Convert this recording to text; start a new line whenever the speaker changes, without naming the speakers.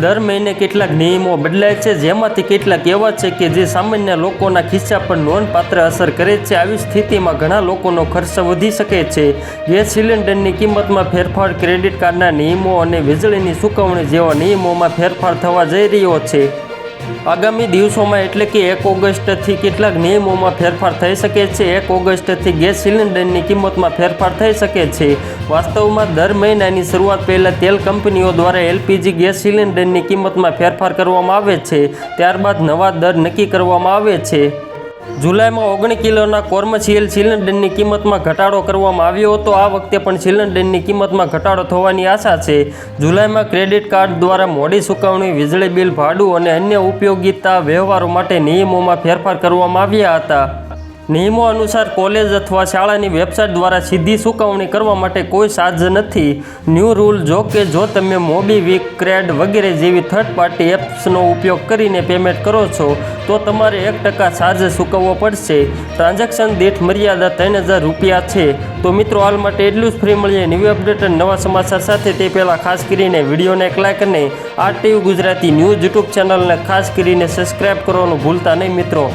દર મહિને કેટલાક નિયમો બદલાય છે, જેમાંથી કેટલાક એવા છે કે જે સામાન્ય લોકોના ખિસ્સા પર નોંધપાત્ર અસર કરે છે. આવી સ્થિતિમાં ઘણા લોકોનો ખર્ચ વધી શકે છે. ગેસ સિલિન્ડરની કિંમતમાં ફેરફાર, ક્રેડિટ કાર્ડના નિયમો અને વીજળીની ચૂકવણી જેવા નિયમોમાં ફેરફાર થવા જઈ રહ્યો છે. આગામી દિવસોમાં એટલે કે એક ઓગસ્ટથી કેટલાક નિયમોમાં ફેરફાર થઈ શકે છે. એક ઓગસ્ટથી ગેસ સિલિન્ડરની કિંમતમાં ફેરફાર થઈ શકે છે. વાસ્તવમાં દર મહિનાની શરૂઆત પહેલાં તેલ કંપનીઓ દ્વારા એલપીજી ગેસ સિલિન્ડરની કિંમતમાં ફેરફાર કરવામાં આવે છે. ત્યારબાદ નવા દર નક્કી કરવામાં આવે છે. જુલાઈમાં ઓગણી કિલોના કોર્મશીલ સિલિન્ડરની કિંમતમાં ઘટાડો કરવામાં આવ્યો હતો. આ વખતે પણ સિલિન્ડરની કિંમતમાં ઘટાડો થવાની આશા છે. જુલાઈમાં ક્રેડિટ કાર્ડ દ્વારા મોડી ચૂકવણી, વીજળી બિલ, ભાડું અને અન્ય ઉપયોગિતા વ્યવહારો માટે નિયમોમાં ફેરફાર કરવામાં આવ્યા હતા. નિયમો અનુસાર કોલેજ અથવા શાળાની વેબસાઇટ દ્વારા સીધી ચૂકવણી કરવા માટે કોઈ સાજ નથી. ન્યૂ રૂલ જો કે જો તમે મોબીવિક ક્રેડ વગેરે જેવી થર્ડ પાર્ટી એપ્સનો ઉપયોગ કરીને પેમેન્ટ કરો છો, તો તમારે એક ટકા ચાર્જ ચૂકવવો પડશે. ટ્રાન્ઝેક્શન દીઠ મર્યાદા ત્રણ હજાર રૂપિયા છે. તો મિત્રો, હાલ માટે એટલું જ. ફ્રી મળીએ ન્યૂ અપડેટ અને નવા સમાચાર સાથે. તે પહેલાં ખાસ કરીને વિડીયોને એક લાઈક અને R TV Gujarati news YouTube ચેનલને ખાસ કરીને સબસ્ક્રાઈબ કરવાનું ભૂલતા નહીં મિત્રો.